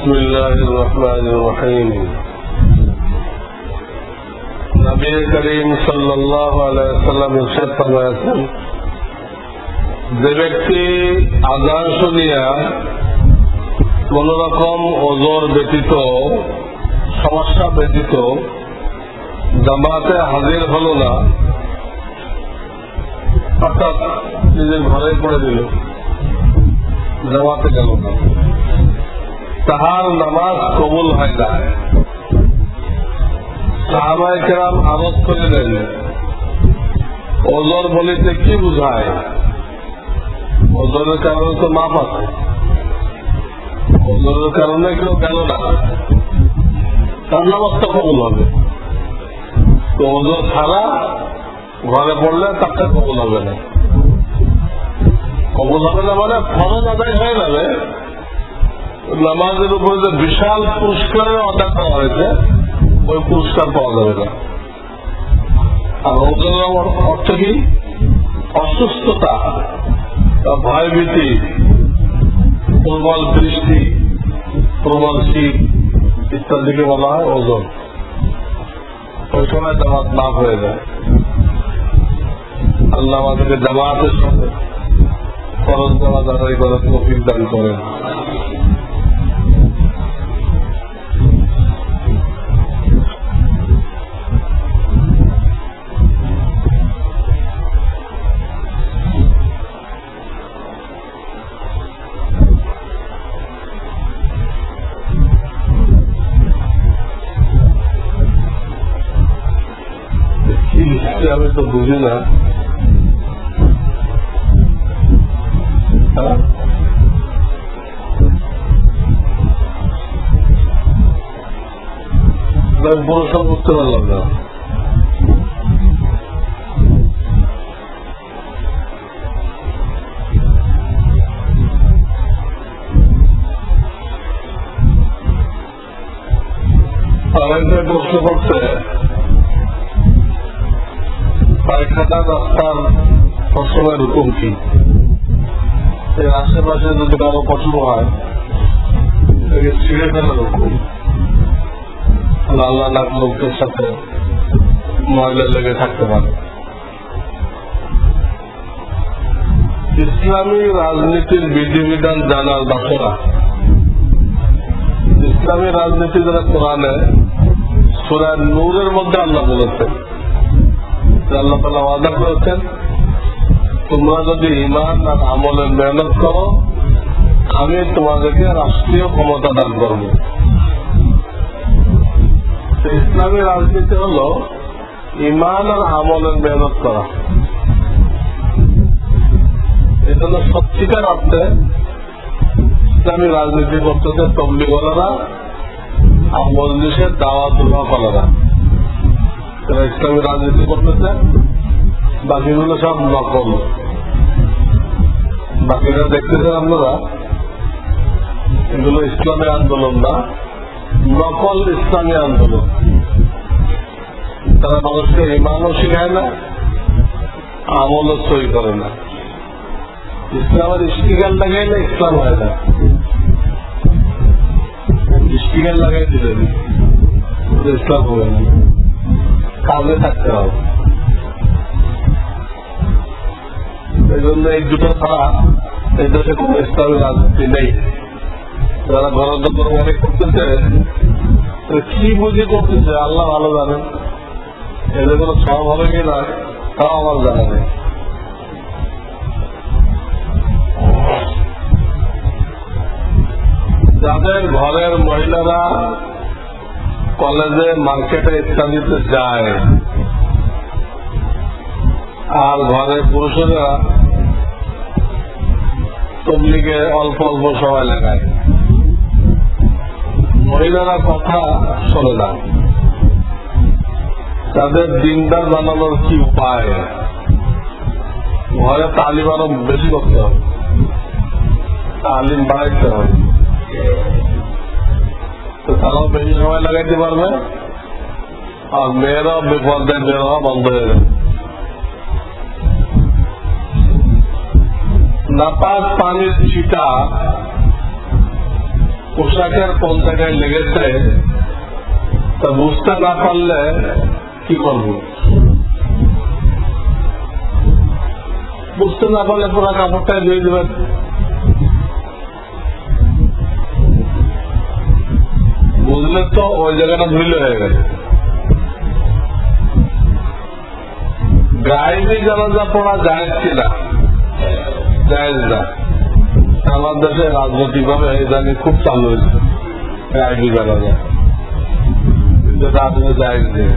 بسم الله الرحمن الرحيم নবী করিম সাল্লাহ আলাইসাল্লাম ইরশাদ ফরমায়াছেন যে ব্যক্তি আজান শুনিয়া কোন রকম ওজোর ব্যতীত সমস্যা ব্যতীত জামাতে হাজির হল না অর্থাৎ নিজের ঘরে পড়ে দিল জামাতে গেল না তাহার নামাজ কবুল হয় না। সাহাবাই কেরাম আরোপ করিলেন ওজোর বলিতে কি বুঝায়? ওজোরের কারণে তো মাপ আছে। ওজোরের কারণে কেউ গেল না। তার নামাজ তো কবুল হবে। তো ওজোর ছাড়া ঘরে পড়লে তারটা কবুল হবে না। কবুল হবে না মানে ফরজ আদায় হয়ে যাবে। নামাজের উপরে যে বিশাল পুরস্কারের অর্ডার করা হয়েছে, ওই পুরস্কার পাওয়া যাবে না। আর ওজনের অর্থ কি? অসুস্থতা বা ভয়ভীতি, প্রবল বৃষ্টি প্রবল শীত ইত্যাদিকে বলা হয় ওজন। ওই সময় জামাত মাফ হয়ে যায়। আল্লাহ আমাদেরকে জামাতের সাথে খরচ জামাত আদায় করার দান করেন। লিখছে আমি তো বুঝি না হ্যাঁ? আমি পুরস্কার বুঝতে পারলাম পছন্দ হয়। ছিঁড়ে ফেলা আল্লাহ লাখ লোকের সাথে ময়লা লেগে থাকতে পারে। ইসলামী রাজনীতির বিধিবিধান জানার বাসরা ইসলামী রাজনীতি যারা কোরআনে সুরার নূরের মধ্যে আল্লাহ বলেছেন। আল্লাহ তালা ওয়াদা করেছেন, তোমরা যদি ইমান আর আমলের মেহনত করো আমি তোমাদেরকে রাষ্ট্রীয় ক্ষমতা দান করব। তো ইসলামী রাজনীতি হল ইমান আর আমলের মেহনত করা। এজন্য সত্যিকার অর্থে ইসলামী রাজনীতি করতেছে তবলিগলারা আর মজলিসের দাওয়া দুয়া কলারা তারা ইসলামী রাজনীতি করতেছে বাকিগুলো সব নকল। বাকিরা দেখতেছেন আপনারা? এগুলো ইসলামী আন্দোলন না, নকল ইসলামী আন্দোলন। তারা মানুষকে ইমানও শিখায় না, আমলও সই করে না। ইসলামের স্টিকার লাগাই না, ইসলাম হয় না। স্টিকার লাগাই দিলেন ইসলাম হবে না। কাজে থাকতে হবে। এই জন্য এই দুটো ছাড়া এই দেশে কোন ইসলামী রাজনীতি নেই। যারা গণতন্ত্র মনে করতেছে কি বুঝে করতেছে আল্লাহ ভালো জানেন। এদের কোনো সব হবে কি না, তাও আমার জানা নেই। যাদের ঘরের মহিলারা কলেজে মার্কেটে ইত্যাদিতে যায় আর ঘরের পুরুষেরা তবলিগে অল্প অল্প সময় লাগায়। মহিলারা কথা শোনে না। তাদের দিনদার বানানোর কি উপায়? ঘরে তালিম আরও বেশি করতে হবে। তালিম বাড়াইতে হবে। তো তারাও বেশি সময় লাগাইতে পারবে। আর মেয়েরাও বিপদে বের হওয়া বন্ধ হয়ে যাবে। নাপাক পানির ছিটা পোশাকের কোন জায়গায় লেগেছে, তা বুঝতে না পারলে কি করব? বুঝতে না পারলে পুরো কাপড়টা দিয়ে দেবেন। বুঝলে তো ওই জায়গাটা ধুইলে হয়ে গেছে গায়েবী জানাজা পড়া যায় কিনা? যায় না। আমার দেশে রাজনৈতিক ভাবে ইদানি খুব চালু হয়েছে। যায় যে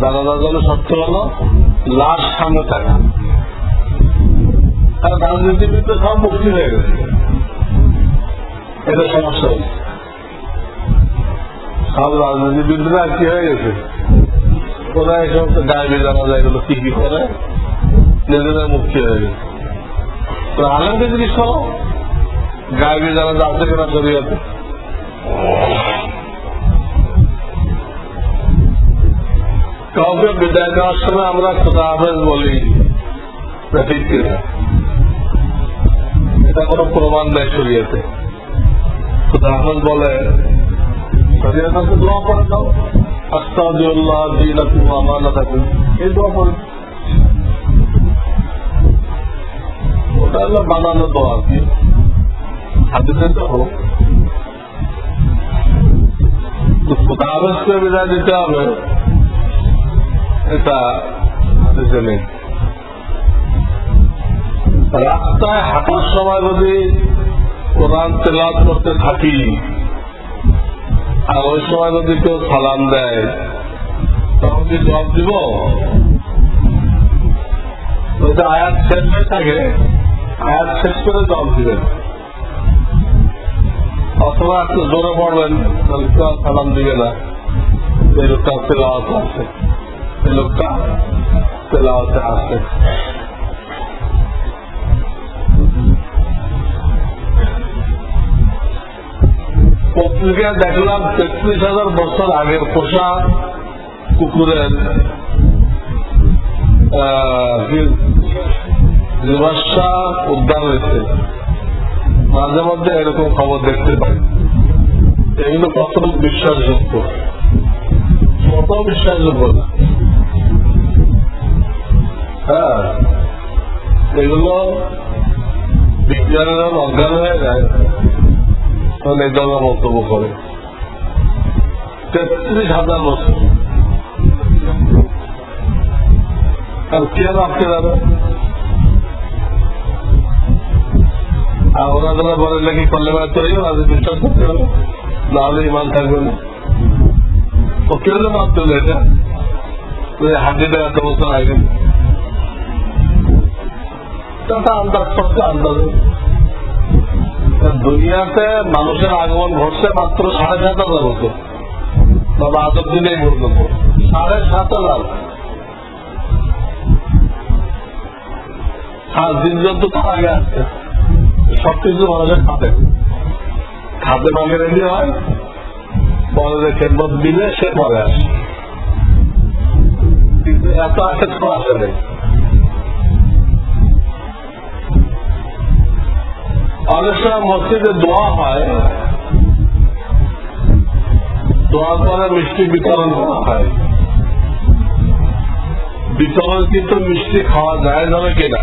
জানাজার জন্য সত্য হলো, লাশ সামনে থাকা। আর রাজনীতিবিদ তো সব মুক্তি হয়ে গেছে। এটা সমস্যা হচ্ছে সব রাজনীতিবিদরা কি হয়ে গেছে? ওরা এই সমস্ত গায়ে জানা যায় এগুলো কি কি করে? নিজেরা মুক্তি হয়ে গেছে। তো আনন্দের জিনিস হলো গায়ে জানা যাচ্ছে কিনা শরীয়তে কাউকে বিদায় দেওয়ার সময় আমরা খোদা হাফেজ বলি, এটা কোনো? প্রমাণ নেই শরীয়তে। খোদা হাফেজ বলে, শরীয়তে দোয়া করে দাও। আস্তাজুল্লাহ দিনাকুম আমানাতাকুম এই দোয়া করে ওটা বানানো তো হোক। রাস্তায় হাঁটার সময় যদি কোরআন তেলাত করতে থাকি, আর ওই সময় যদি কেউ সালাম দেয়, তখন কি জবাব দিব? আয়াত হয়ে থাকে আয়াত শেষ করে জবাব দিবেন। অথবা একটু জোরে পড়বেন সালাম দিবে না। এই লোকটা তেলাওয়াতে আছে এই লোকটা তেলাওয়াতে আছে পত্রিকায় দেখলাম তেত্রিশ হাজার বছর আগের পোষা কুকুরের জীবাশ্মা উদ্ধার হয়েছে। মাঝে মধ্যে এরকম খবর দেখতে পাই। এগুলো কত বিশ্বাসযোগ্য। কত বিশ্বাসযোগ্য হ্যাঁ এগুলো বিজ্ঞানীরা অজ্ঞান হয়ে যায়। তখন মন্তব্য করে। তেত্রিশ হাজার বছর। আর কে রাখতে যাবে আর ওরা যারা বলে নাকি করলে বিশ্বাস করতে হবে। নাহলে ইমান থাকবে না। ও কেউ বছর আগে। আন্দাজ আন্দাজ দুনিয়াতে মানুষের আগমন ঘটছে মাত্র সাড়ে সাত হাজার বছর। তবে আজব দিনেই সাড়ে সাত হাজার। আর দিন জন্তু তার আগে আসছে। সবকিছু মানুষের খাতে খাতে মাকে রেডি হয় খেদমত দিলে সে পরে আসে। এত আসে তো আসে নেই। অনেক সময় মসজিদে দোয়া হয়, দোয়া করে মিষ্টি বিতরণ করা হয়। বিতরণ কিন্তু মিষ্টি খাওয়া যায় যাবে কিনা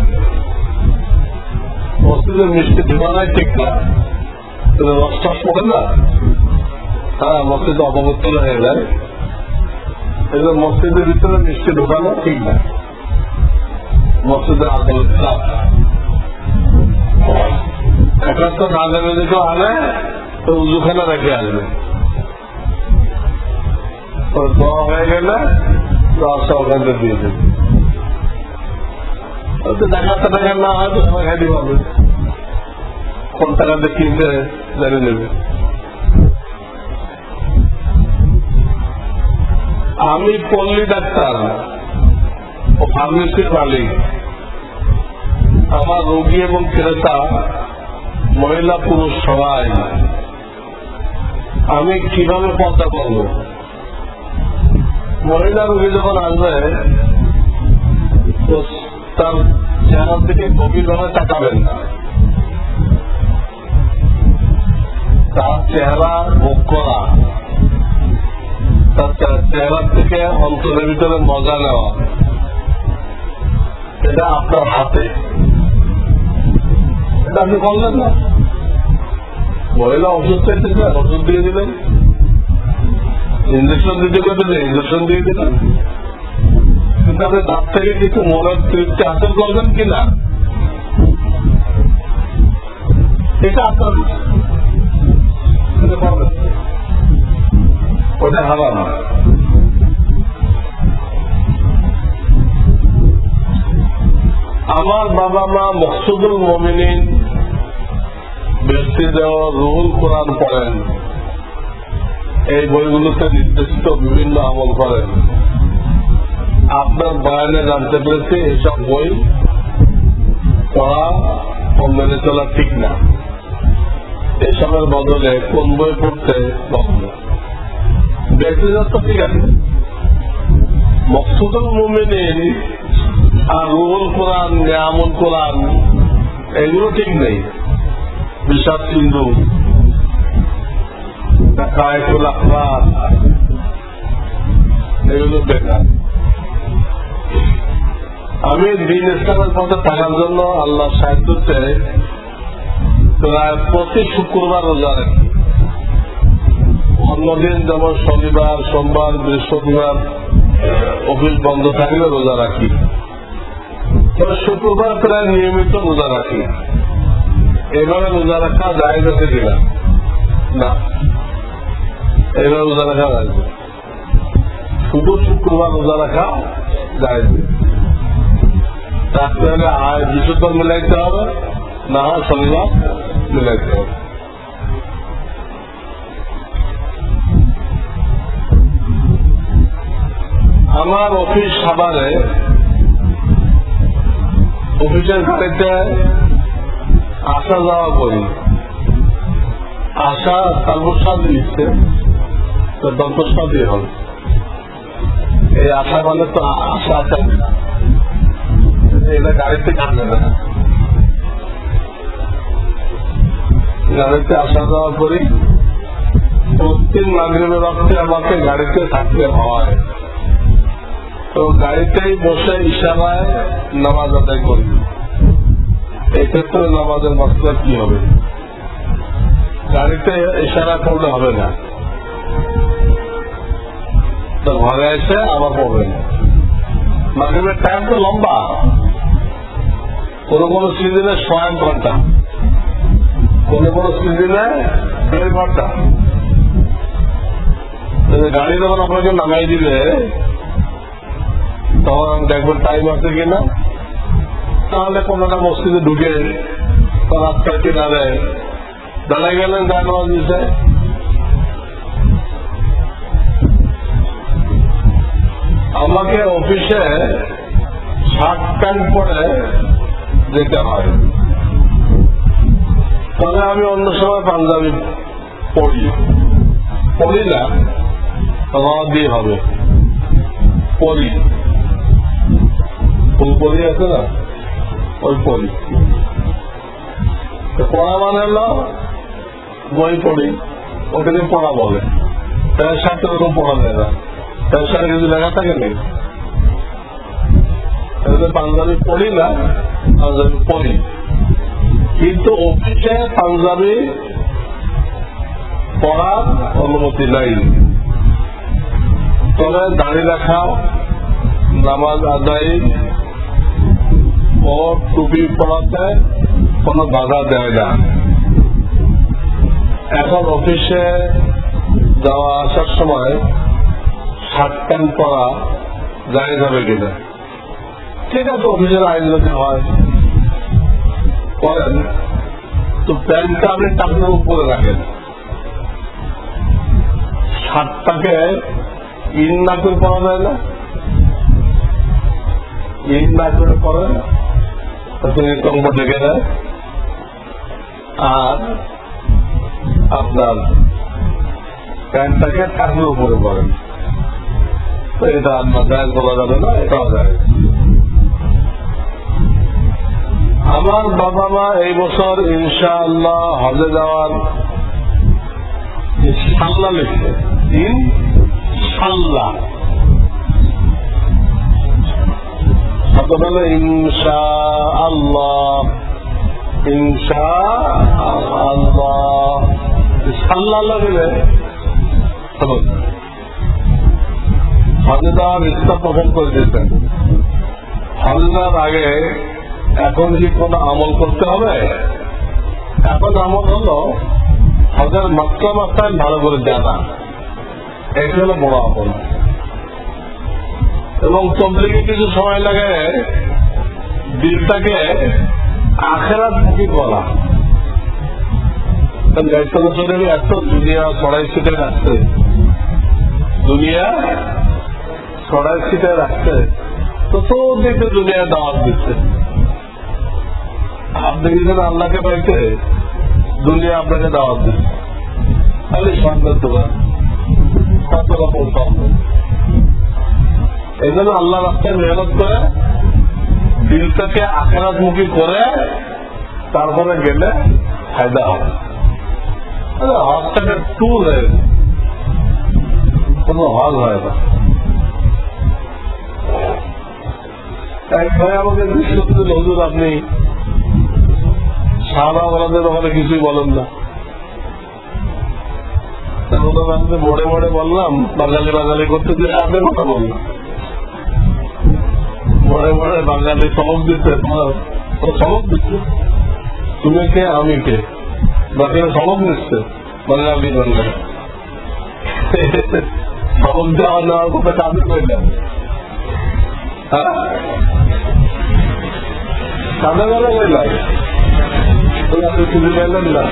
মসজিদের মিষ্টি ঢোকানাই ঠিক না। রসটা পড়ে না। হ্যাঁ মসজিদে অপবিত্র হয়ে যায়। এগুলো মসজিদের ভিতরে মিষ্টি ঢোকানো ঠিক না। মসজিদের আদল এখন তো না দেবে দেখো আনে, তো উজুখানা রেখে আসবে। দোয়া হয়ে গেলে দশটা ওখানে দিয়ে দেবে। আমি পল্লী ডাক্তার, ও ফার্মেসির মালিক। আমার রোগী এবং ক্রেতা, মহিলা পুরুষ সবাই। আমি কীভাবে পর্দা করব? মহিলা রোগী যখন আসবে তার চেহারার দিকে গভীরভাবে তাকাবেন না। তার চেহারা ভোগ করা। তার চে- চেহারার থেকে অন্তরের ভিতরে মজা নেওয়া। এটা আপনার হাতে। এটা আপনি করলেন না। মহিলা অসুস্থ হয়েছে ওষুধ দিয়ে দিলেন। ইঞ্জেকশন দিতে করতে ইঞ্জেকশন দিয়ে দিলেন। কিন্তু আপনি তার থেকে কিছু মনের তৃপ্তি হাসিল করবেন কিনা? এটা আপনার। ওটা হারাম আমার বাবা মা মকসুদুল মমিনিন ব্যক্তি দেওয়া রুহুল কোরআন পড়েন। এই বইগুলোতে নির্দেশিত বিভিন্ন আমল করেন। আপনার বয়ানে জানতে পেরেছি এসব বই পড়া ও মেনে চলা ঠিক না এসবের বদলে কোন বই পড়তে বন্ধ ব্যক্তিগত ঠিক আছে মকসুদুল মুমিনিন আর রুহুল কোরআন নিয়ামুল কোরআন এগুলো ঠিক নেই বিষাদ সিন্ধু এগুলো বেকার আমি দিন ইসলামের পথে থাকার জন্য আল্লাহ সাহিত্যতে প্রায় প্রতি শুক্রবার রোজা রাখি। অন্যদিন যেমন শনিবার, সোমবার, বৃহস্পতিবার অফিস বন্ধ থাকলে রোজা রাখি। শুক্রবার প্রায় নিয়মিত রোজা রাখি। এভাবে রোজা রাখা যায় যাচ্ছে কিনা? না। এভাবে রোজা রাখা যায় শুধু শুক্রবার রোজা রাখা যায়। হলে আয় বিশুদ্ধ মিলাইতে হবে, না হয় শনিবার মিলাইতে হবে। আমার অফিস সাবারে অফিসের গাড়িতে আসা যাওয়া করি। আসা তালবসাদ দিচ্ছে, তো দন্তসাদই হবে এই আশা মানে তো আশা আছে। এটা গাড়িতে কাটবে না গাড়িতে আসা যাওয়া করি। প্রত্যেক নাগরিকের রক্তে আমাকে গাড়িতে থাকতে হয়। তো গাড়িতেই বসে ইশারায় নামাজ আদায় করি। এক্ষেত্রে নামাজের মশলা কি হবে? গাড়িতে ইশারা করলে হবে না। তো ঘরে এসে আবার পড়বেন মাগরীবের টাইম তো লম্বা। কোন কোন সিজনে ছয় ঘণ্টা। কোন কোন সিজনে দেড় ঘণ্টা। গাড়ি যখন আপনাকে নামাই দিবে, তখন দেখবেন টাইম আছে কিনা। তাহলে কোনটা মসজিদে ঢুকে রাস্তার কিনারে দাঁড়ায় গেলেন গান দিতে আমাকে অফিসে শার্ট প্যান্ট পরে যেতে হয়। তবে আমি অন্য সময় পাঞ্জাবি পড়ি পড়ি না হবে। পড়ি আছে না? ওই পড়ি মানে হলো বই পড়ি ওটাকে পড়া বলে। প্যান্ট শার্ট ওরকম পড়া যায় না। প্যান্ট শার্টে কিছু লেখা থাকে নেই তাহলে পাঞ্জাবি পড়ি না, পাঞ্জাবি পড়ি কিন্তু অফিসে পাঞ্জাবি পড়ার অনুমতি নাই। তবে দাঁড়িয়ে রাখা নামাজ আদায়, ও টুপি পড়াতে কোনো বাধা দেয় না। এখন অফিসে যাওয়া আসার সময় শার্ট প্যান্ট পরা যায় যাবে কিনা? ঠিক আছে, অফিসের যদি হয়। করেন তো প্যান্টটা আপনি টাকার উপরে রাখেন। শার্টটাকে ইন না করে পরা যায় না। ইন না করে পরে কম্ব ঢেকে দেয় আর আপনার প্যান্টটাকে টাকার উপরে পরেন তো এটা আপনার বলা যাবে না এটাও যায় আমার বাবা মা এই বছর ইনশাআল্লাহ হজে যাওয়ার সাল্লা লিখছে ইন সাল্লা আপনার ইনশা আল্লাহ ইনশা আল্লাহ লাগবে হজদার ইচ্ছা প্রকাশ করে দিতেন হজদার আগে এখন কি কোনো আমল করতে হবে? এখন আমল হলো হজের মাত্রা মাত্রায় ভালো করে জানা। এটা হলো বড় আমল। এবং তবলিগে কিছু সময় লাগে দিলটাকে আখেরাত মুখী করা দায়িত্ব বছরের এত দুনিয়া ছড়াই ছিটে রাখছে দুনিয়া ছড়াই ছিটে রাখছে তো দিকে দুনিয়া দাওয়াত দিচ্ছে। আপনি কিন্তু আল্লাহকে পাইতে দুনিয়া আপনাকে দাওয়াত দিচ্ছে খালি সন্দেহ দোকান কত রকম সন্দেহ এই জন্য আল্লাহ রাস্তায় মেহনত করে, দিলটাকে আখেরাতমুখী করে, তারপরে গেলে ফায়দা হবে। হজটাকে টুল হয়ে গেছে। কোনো হজ হয় না। এক ভাই আমাকে বিশ্বাস দিল আপনি সাহাবা বলাদের ওখানে কিছুই বলেন না। মোড়ে মোড়ে বললাম, বাঙালি বাঙালি করতে যে আপনি কথা বললাম মোড়ে মোড়ে বাঙালি সবক দিচ্ছে সবক দিচ্ছে। তুমি কে, আমি কে? বাকি সবক নিচ্ছে বাঙালি বাঙালি। সবক দেওয়া নেওয়ার কথা কাজে করলাম কাজে করে করলাম আপনি খুঁজে পেলেন না